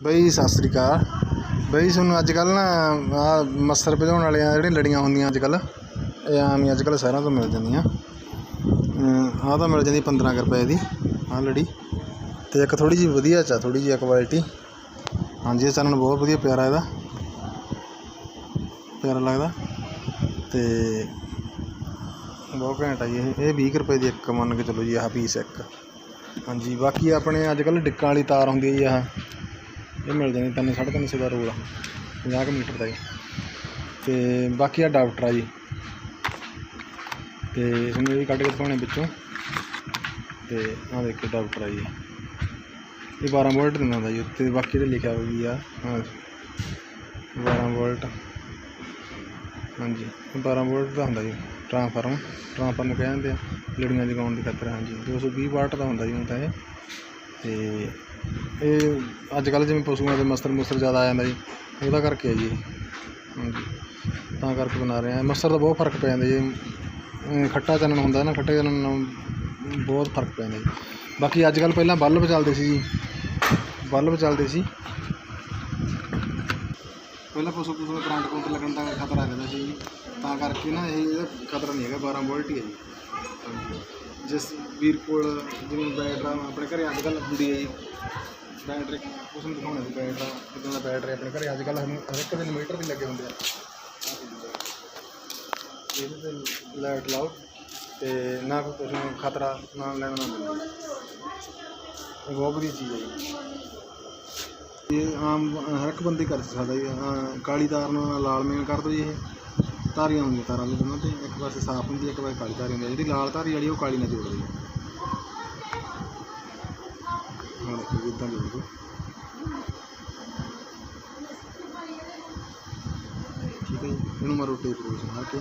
ਬਈ ਸਤਿ ਸ੍ਰੀ ਅਕਾਲ। ਬਈ ਤੁਹਾਨੂੰ ਅੱਜ ਕੱਲ੍ਹ ਨਾ, ਆ ਮੱਸਰ ਭਜਾਉਣ ਵਾਲੀਆਂ ਜਿਹੜੀਆਂ ਲੜੀਆਂ ਹੁੰਦੀਆਂ ਅੱਜ ਕੱਲ੍ਹ ਇਹ ਆਮ ਹੀ ਅੱਜ ਕੱਲ੍ਹ ਸ਼ਹਿਰਾਂ ਤੋਂ ਮਿਲ ਜਾਂਦੀਆਂ। ਆਹ ਤਾਂ ਮਿਲ ਜਾਂਦੀ 15 ਕੁ ਰੁਪਏ ਦੀ, ਆਹ ਲੜੀ। ਤੇ ਇੱਕ ਥੋੜੀ ਜਿਹੀ ਵਧੀਆ ਚਾ ਥੋੜੀ ਜਿਹੀ ਕੁਆਲਿਟੀ ਹਾਂਜੀ, ਇਹ ਚਾਨਣ ਬਹੁਤ ਵਧੀਆ ਪਿਆਰਾ ਇਹਦਾ। ਪਿਆਰਾ ਲੱਗਦਾ। ਤੇ ਬਹੁਤ ਘੈਂਟ ਆ ਜੀ ਇਹ। ਇਹ 20 ਕੁ ਰੁਪਏ ਦੀ ਇੱਕ ਮੰਨ ਕੇ ਚਲੋ ਜੀ, ਆਹ ਪੀਸ ਇੱਕ। ਹਾਂਜੀ, ਬਾਕੀ ਆਪਣੇ ਅੱਜ ਕੱਲ੍ਹ ਡਿੱਕਾਂ ਵਾਲੀ ਤਾਰ ਹੁੰਦੀ ਹੈ ਜੀ ਆਹ। ਇਹ ਮਿਲ ਜਾਣੀ ਤਿੰਨ ਸਾਢੇ ਤਿੰਨ ਸੌ ਦਾ ਰੋਲ ਆ 50 ਕੁ ਮੀਟਰ ਦਾ ਜੀ। ਤੇ ਬਾਕੀ ਆ ਡਾਕਟਰ ਆ ਜੀ। ਤੇ ਤੁਹਾਨੂੰ ਇਹ ਵੀ ਕੱਢ ਕੇ ਦਿਖਾਉਣੇ ਵਿੱਚੋਂ। ਤੇ ਆਹ ਦੇਖੋ ਡਾਕਟਰ ਆ ਜੀ। ਇਹ 12 ਵੋਲਟ ਦਿੰਦਾ ਹੁੰਦਾ ਜੀ, ਉੱਤੇ ਬਾਕੀ ਤੇ ਲਿਖਿਆ ਹੋਇਆ ਵੀ ਆ। ਹਾਂ 12 ਵੋਲਟ। ਹਾਂਜੀ, ਇਹ 12 ਵੋਲਟ ਦਾ ਹੁੰਦਾ ਜੀ, ਟਰਾਂਸਫਾਰਮ। ਟਰਾਂਸਫਾਰਮ ਕਹਿੰਦੇ ਆ, ਲੜੀਆਂ ਜਗਾਉਣ ਦੀ ਖਾਤਰ, ਹਾਂਜੀ। 220 ਵਾਟ ਦਾ ਹੁੰਦਾ ਜੀ ਹੁਣ ਤਾਂ ਇਹ। ਤੇ ਇਹ ਅੱਜ ਕੱਲ੍ਹ ਜਿਵੇਂ ਪਸ਼ੂਆਂ ਦੇ ਮਸਰ ਮੁਸਰ ਜ਼ਿਆਦਾ ਆ ਜਾਂਦਾ ਜੀ, ਉਹਦਾ ਕਰਕੇ ਹੈ ਜੀ। ਹਾਂਜੀ, ਤਾਂ ਕਰਕੇ ਬਣਾ ਰਹੇ ਆ ਮਸਰ ਦਾ ਬਹੁਤ ਫ਼ਰਕ ਪੈ ਜਾਂਦਾ ਜੀ। ਖੱਟਾ ਚਾਨਣ ਹੁੰਦਾ ਨਾ, ਖੱਟੇ ਚਾਨਣ ਨਾਲ ਬਹੁਤ ਫ਼ਰਕ ਪੈਂਦਾ ਜੀ। ਬਾਕੀ ਅੱਜ ਕੱਲ੍ਹ ਪਹਿਲਾਂ ਬਲਬ ਚੱਲਦੇ ਸੀ ਜੀ। ਬਲਬ ਚੱਲਦੇ ਸੀ। ਪਹਿਲਾਂ ਪਸ਼ੂ ਪਸ਼ੂ ਨੂੰ ਕਰੰਟ ਕਰੰਟ ਲੱਗਣ ਦਾ ਖਤਰਾ ਰਹਿੰਦਾ ਸੀ ਜੀ। ਤਾਂ ਕਰਕੇ ਨਾ ਇਹ ਇਹਦਾ ਖਤਰਾ ਨਹੀਂ ਹੈਗਾ 12 ਵੋਲਟ ਹੀ ਹੈ ਜੀ। ਜਿਸ ਵੀਰ ਕੋਲ ਜਿਵੇਂ ਬੈਟਰਾ ਆਪਣੇ ਘਰੇ ਅੱਜ ਕੱਲ੍ਹ ਹੁੰਦੀ ਹੈ ਜੀ। ਬੈਟਰੀ ਉਸ ਨੂੰ ਦਿਖਾਉਣੇ ਦੀ ਬੈਟਰਾ ਕਿਦਾਂ ਦਾ ਬੈਟਰੀ ਆਪਣੇ ਘਰੇ ਅੱਜ ਕੱਲ੍ਹ ਹਰ ਇੱਕ ਦੇ ਇਨਵੇਟਰ ਵੀ ਲੱਗੇ ਹੁੰਦੇ ਆ। ਇਹਦੇ ਤੇ ਲਾਈਟ ਲਾਓ ਤੇ ਨਾ ਕੋਈ ਕੁਛ, ਨੂੰ ਖਤਰਾ, ਨਾ ਲੈਣਾ ਨਾ ਦੇਣਾ। ਇਹ ਬਹੁਤ ਵਧੀਆ ਚੀਜ਼ ਹੈ ਜੀ। ਇਹ ਆਮ, ਹਰ ਇੱਕ ਬੰਦੇ ਕਰ ਸਕਦਾ ਜੀ। ਆਹ ਕਾਲੀ ਤਾਰ ਨਾਲ ਲਾਲ ਮੇਲ ਕਰ ਦੋ ਜੀ ਇਹ। ਧਾਰੀਆਂ ਹੁੰਦੀਆਂ, ਤਾਰਾਂ ਦੇ ਦੋਨਾਂ ਤੇ। ਇੱਕ ਪਾਸੇ ਸਾਫ਼ ਹੁੰਦੀ ਹੈ ਇੱਕ ਪਾਸੇ ਕਾਲੀ ਧਾਰੀ ਹੁੰਦੀ ਹੈ ਜਿਹੜੀ ਲਾਲ ਧਾਰੀ ਵਾਲੀ, ਉਹ ਕਾਲੀ ਨਾਲ ਜੋੜ ਦਿਓ ਹਾਂ ਦੇਖੋ ਇਦਾਂ ਜੋੜ। ਦਿਓ ਠੀਕ ਹੈ ਜੀ। ਇਹਨੂੰ ਮਾਰੋ ਟੇਪ ਰੋਜ਼ ਮਾਰ ਕੇ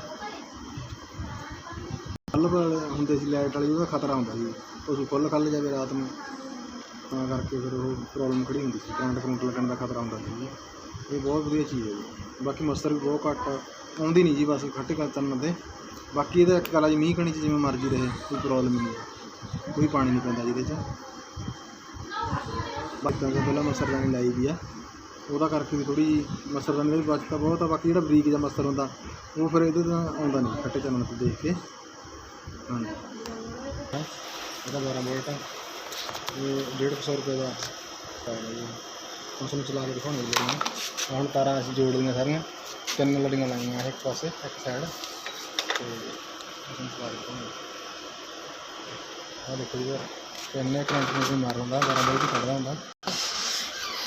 ਬਲਬ ਵਾਲੇ ਹੁੰਦੇ ਸੀ ਲਾਈਟ ਵਾਲੀ, ਉਹਦਾ ਖਤਰਾ ਹੁੰਦਾ ਸੀ। ਪਸ਼ੂ ਫੁੱਲ ਖੱਲ ਜਾਵੇ ਰਾਤ ਨੂੰ। ਤਾਂ ਕਰਕੇ ਫਿਰ ਉਹ ਪ੍ਰੋਬਲਮ ਖੜੀ ਹੁੰਦੀ ਸੀ। ਕਰੰਟ ਕਰੰਟ ਲੱਗਣ ਦਾ ਖਤਰਾ ਹੁੰਦਾ ਸੀ। ਇਹ ਬਹੁਤ ਵਧੀਆ ਚੀਜ਼ ਹੈ ਜੀ। ਬਾਕੀ ਮਸਰ ਵੀ ਬਹੁਤ ਘੱਟ ਆਉਂਦੀ ਨਹੀਂ ਜੀ ਬਸ ਖੱਟੇ ਕਰ ਚੱਲਣ ਦੇ ਬਾਕੀ ਇਹਦਾ ਇੱਕ ਗੱਲ ਜੀ, ਮੀਂਹ ਕਣੀ 'ਚ ਜਿਵੇਂ ਮਰਜ਼ੀ ਰਹੇ, ਕੋਈ ਪ੍ਰੋਬਲਮ ਨਹੀਂ ਹੈ। ਕੋਈ ਪਾਣੀ ਨਹੀਂ ਪੈਂਦਾ ਜਿਹਦੇ 'ਚ। ਬਾਕੀ ਤਾਂ ਪਹਿਲਾਂ ਮਸਰਦਾਨੀ ਲਾਈ ਵੀ ਆ। ਉਹਦਾ ਕਰਕੇ ਵੀ ਥੋੜੀ ਮਸਰਦਾਨੀ ਦਾ ਵੀ ਬਚਤਾ ਬਹੁਤ ਆ, ਬਾਕੀ ਜਿਹੜਾ ਬਰੀਕ ਜਿਹਾ ਮਸਰ ਹੁੰਦਾ, ਉਹ ਫਿਰ ਇਹਦੇ ਤਾਂ ਆਉਂਦਾ ਨਹੀਂ, ਖੱਟੇ ਚੱਲਣ 'ਤੇ ਦੇਖ ਕੇ। ਹਾਂਜੀ। ਹੈਂ? ਇਹਦਾ 12 ਵੋਲਟ ਆ ਇਹ 150 ਰੁਪਏ ਦਾ ਪੈਣਾ ਹੁਣ ਤੁਹਾਨੂੰ ਚਲਾ ਕੇ ਦਿਖਾਉਣੀ ਲੜੀਆਂ ਹੁਣ ਤਾਰਾਂ ਅਸੀਂ ਜੋੜ ਲਈਆਂ ਸਾਰੀਆਂ। ਤਿੰਨ ਲੜੀਆਂ ਲਾਈਆਂ ਇੱਕ ਪਾਸੇ, ਇੱਕ ਸਾਈਡ ਤੇ ਅਸੀਂ ਦੇਖੋ ਜੀ, ਤਿੰਨੇ ਕਰੰਟ ਨੂੰ ਵੀ ਮਾਰ ਹੁੰਦਾ 12 ਵੋਲਟ ਹੀ ਕੱਢਦਾ ਹੁੰਦਾ।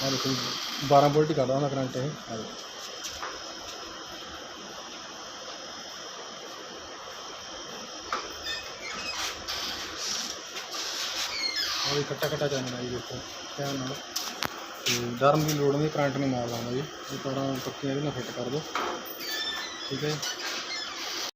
ਆਹ ਦੇਖੋ 12 ਵੋਲਟ ਹੀ ਕੱਢਦਾ ਹੁੰਦਾ ਕਰੰਟ ਇਹ। ਆਹ ਦੇਖੋ। ਉਹ ਵੀ ਕੱਟਾ ਚੱਲਣਾ ਜੀ ਦੇਖੋ, ਧਿਆਨ ਨਾਲ। ਤੇ ਡਰਨ ਦੀ ਲੋੜ ਨਹੀਂ, ਕਰੰਟ ਨਹੀਂ ਮਾਰ ਲਾਉਂਦਾ ਜੀ। ਇਹ ਤਾਰਾਂ ਪੱਕੀਆਂ ਇਹਦੇ ਨਾਲ ਫਿੱਟ ਕਰ ਦਿਓ। ਠੀਕ ਹੈ ਜੀ।